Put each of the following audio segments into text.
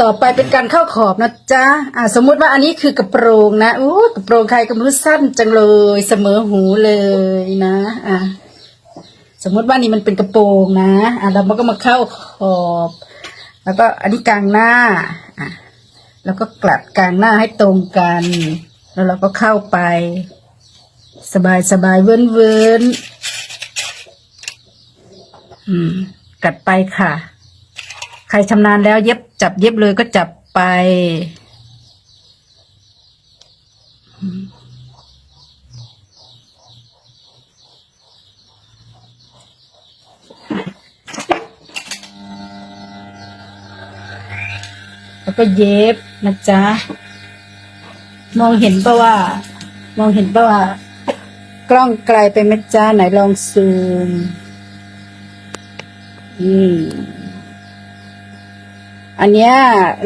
ต่อไปเป็นการเข้าขอบนะจ๊ะอ่าสมมุติว่าอันนี้คือกระโปรงนะโอ้กระโปรงใครก็ไม่รู้สั้นจังเลยเสมอหูเลยนะอ่าสมมุติว่านี่มันเป็นกระโปรงนะอ่าเราก็มาเข้าขอบ แล้วก็อันนี้กลางหน้าอะแล้วก็กลัดกลางหน้าให้ตรงกัน แล้วเราก็เข้าไป สบายสบายเวินเวินอืมกัดไปค่ะ ใครชำนาญแล้วเย็บ จับเย็บเลยก็จับไป แล้วก็เย็บนะจ๊ะ มองเห็นปะว่า มองเห็นปะว่า กล้องไกลไปไหมจ้าไหนลองซูม อืม อันเนี้ย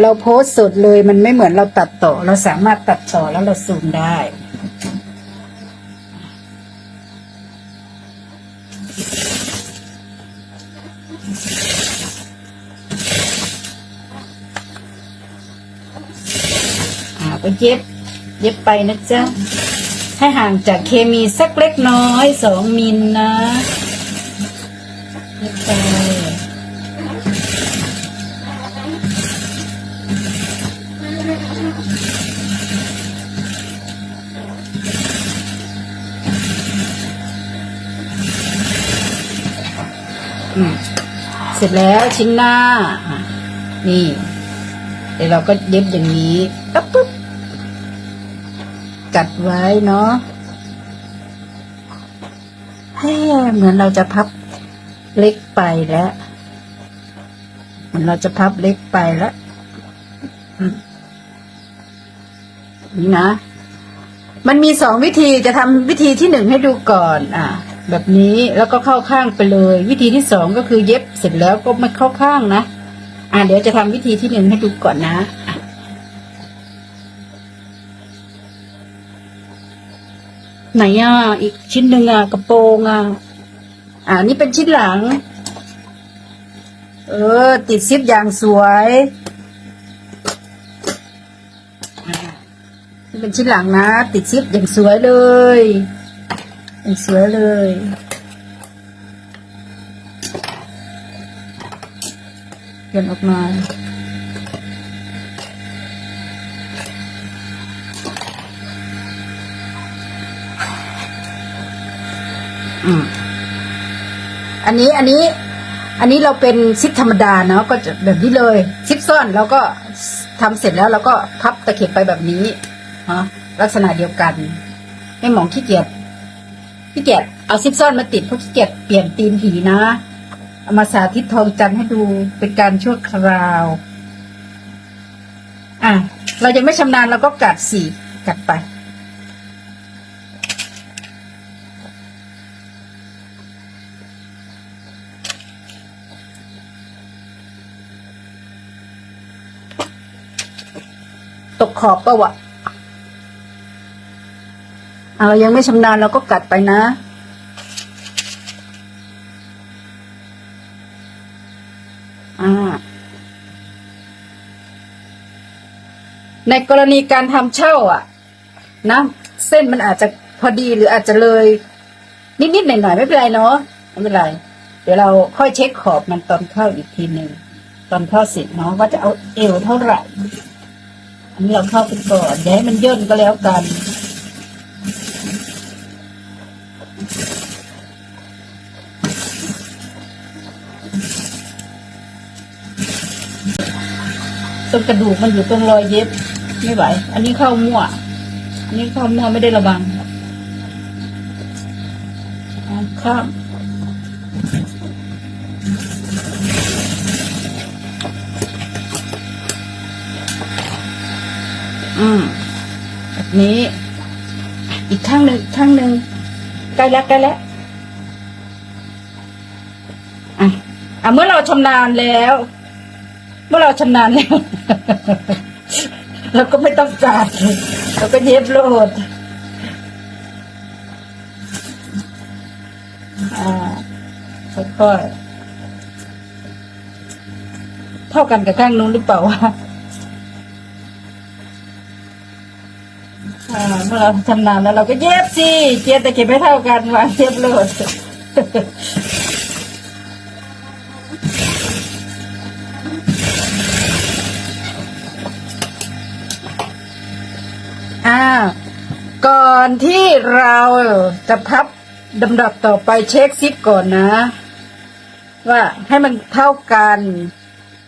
เราโพสต์สดเลยมันไม่เหมือนเราตัดต่อ เราสามารถตัดต่อแล้วเราซูมได้ อ่าก็เย็บ เย็บไปนะจ๊ะ ให้ห่างจากเคมีสักเล็กน้อยสองมิลนะ ร็จแล้วชิ้นหน้า นี่ เดี๋ยวเราก็เย็บอย่างนี้ปั๊บปุ๊บกัดไว้เนาะเฮ้เหมือนเราจะพับเล็กไปแล้วเหมือนเราจะพับเล็กไปแล้วนี่นะ มันมีสองวิธีจะทำวิธีที่หนึ่งให้ดูก่อน อะ แบบนี้แล้วก็เข้าข้างไปเลย วิธีที่สองก็คือเย็บเสร็จแล้วก็ไม่เข้าข้างนะอะเดี๋ยวจะทำวิธีที่หนึ่งให้ดูก่อนนะไหนอะอีกชิ้นหนึ่งอะกระโปรงอะอ่านี่เป็นชิ้นหลัง เออ ติดซิปอย่างสวยนี่เป็นชิ้นหลังนะ ติดซิปอย่างสวยเลย อย่างสวยเลยเปลี่ยนออกมาอืมอันนี้อันนี้ อันนี้เราเป็นซิปธรรมดาเนาะก็จะแบบนี้เลยซิปซ่อนแล้วก็ทำเสร็จแล้วเราก็พับตะเข็บไปแบบนี้เนาะลักษณะเดียวกันไม่หมองขี้เกียจ ขี้เกียจเอาซิปซ่อนมาติดเพราะขี้เกียจเปลี่ยนตีนผีนะ เอามาสาธิตทองจันให้ดูเป็นการชั่วคราว อะ เรายังไม่ชำนาญเราก็กัดสี่กัดไป ตกขอบปะวะ เอายังไม่ชำนาญเราก็กัดไปนะ อ่า ในกรณีการทำเช่า อะนะเส้นมันอาจจะพอดีหรืออาจจะเลย นิดๆหน่อยๆไม่เป็นไรเนาะไม่เป็นไร เดี๋ยวเราค่อยเช็คขอบมันตอนเข้าอีกทีหนึ่งตอนเข้าสร็จเนาะว่าจะเอาเอวเท่าไหร่อันนี้เราเข้าไปก่อนอย่าให้มันย่นก็แล้วกัน ตรงกระดูกมันอยู่ตรงรอยเย็บ ไม่ไหว อันนี้เข้ามั่ว อันนี้เข้ามั่วไม่ได้ระวังเข้ามอืมแบบนี้ อีกข้างหนึ่งอีกข้างหนึ่งใกล้แล้วใกล้แล้วอะเมื่อเราชำนาญแล้ว เมื่อเราชำนาญแล้วเราก็ไม่ต้องจาดเราก็เย็บโลดอ่าค่อยๆเท่ากันกับข้างนู้นหรือเปล่าวะเมื่อเราชำนาญแล้วเราก็เย็บสิเจียแต่เก็บไม่เท่ากันวางเย็บโลด อ่าก่อนที่เราจะพับดำดับต่อไปเช็คซิปก่อนนะ ว่าให้มันเท่ากัน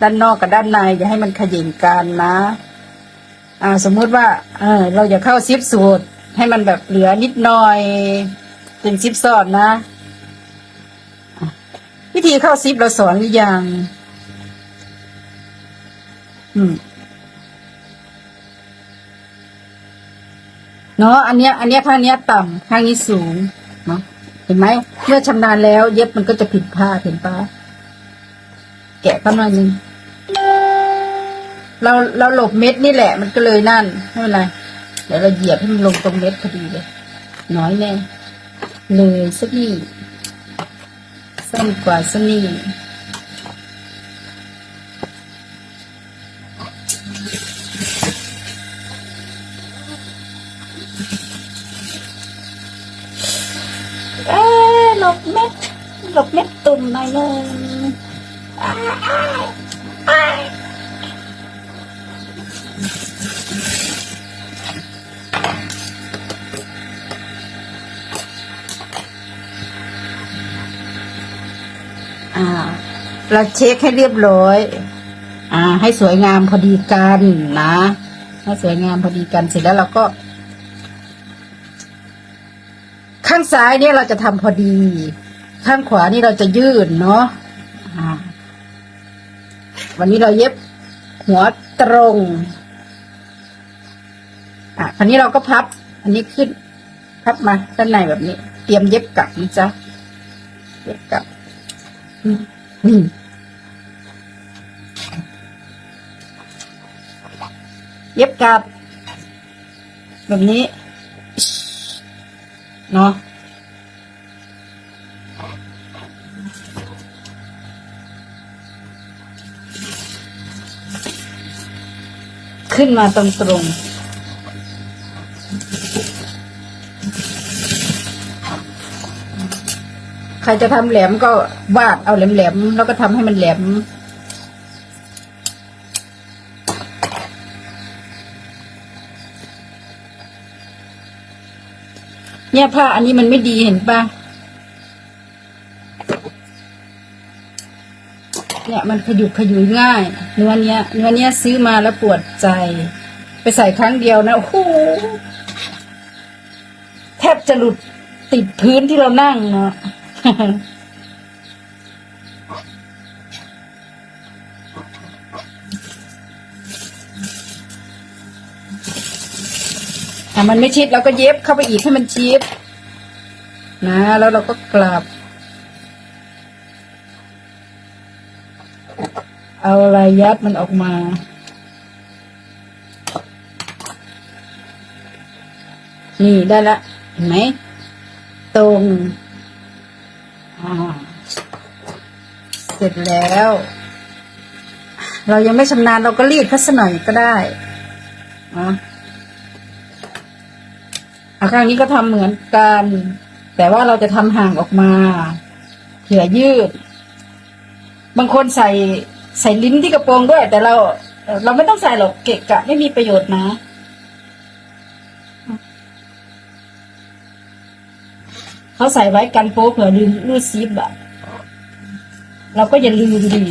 ด้านนอกกับด้านใน อย่าให้มันขยิงกันนะ อ่า สมมุติว่า เออ เราอย่าเข้าซิปสูตร ให้มันแบบเหลือนิดหน่อยเป็นซิปซอนนะอะวิธีเข้าซิปเราสอนหรือยัง อืม เนาะอันเนี้ยอันเนี้ยข้างเนี้ยต่ำข้างนี้สูงเนาะเห็นไหมเมื่อชำนาญแล้ว เย็บมันก็จะผิดพลาดเห็นปะแกะเข้าหน่อยนึงเราเราหลบเม็ดนี่แหละ มันก็เลยนั่นไม่เป็นไรเดี๋ยวเราเหยียบให้มันลงตรงเม็ดพอดีเลย น้อยแน่เลยสักนี่สั้นกว่าสักนี่ เอ๊ะหลบเม็ดหลบเม็ดตุ่มหน่อยนึงอ้าอ้าอ้าอ่า เราเช็คให้เรียบร้อย อ่า ให้สวยงามพอดีกันนะ ให้สวยงามพอดีกันเสร็จแล้วเราก็ ข้าง ซ้ายเนี่ยเราจะทำพอดี ข้างขวานี่เราจะยืดเนาะวันนี้เราเย็บหัวตรงอะคราวนี้เราก็พับ อันนี้ขึ้น พับมาด้านในแบบนี้ เตรียมเย็บกลับนะจ๊ะเย็บกลับอืมนี่เย็บกลับ แบบนี้ เนาะ ขึ้นมาตรงตรงๆ ใครจะทำแหลมก็วาดเอาแหลมๆ แล้วก็ทำให้มันแหลม เนี่ยผ้าอันนี้มันไม่ดีเห็นปะ เนี่ยมันขยุกขยุยง่ายเนื้อเนี้ยเนื้อเนี้ยซื้อมาแล้วปวดใจ ไปใส่ครั้งเดียวนะโอ้โหแทบจะหลุดติดพื้นที่เรานั่งเนาะอะมันไม่ชิดเราก็เย็บเข้าไปอีกให้มันชิดนะ แล้วเราก็กลับ เอาอะไรยัดมันออกมา นี่ได้ละ เห็นไหม ตรง อ่า เสร็จแล้ว เรายังไม่ชำนาญเราก็รีดเขาสักหน่อยก็ได้อะอาข้งนี้ก็ทำเหมือนกัน แต่ว่าเราจะทำห่างออกมาเผื่อยืด บางคนใส่ ใส่ลิ้นที่กระโปรงด้วย แต่เรา เราไม่ต้องใส่หรอกเกะกะไม่มีประโยชน์นะเขาใส่ไว้กันโป๊เผื่อลืมรูดซิปอะเราก็อย่าลืมดี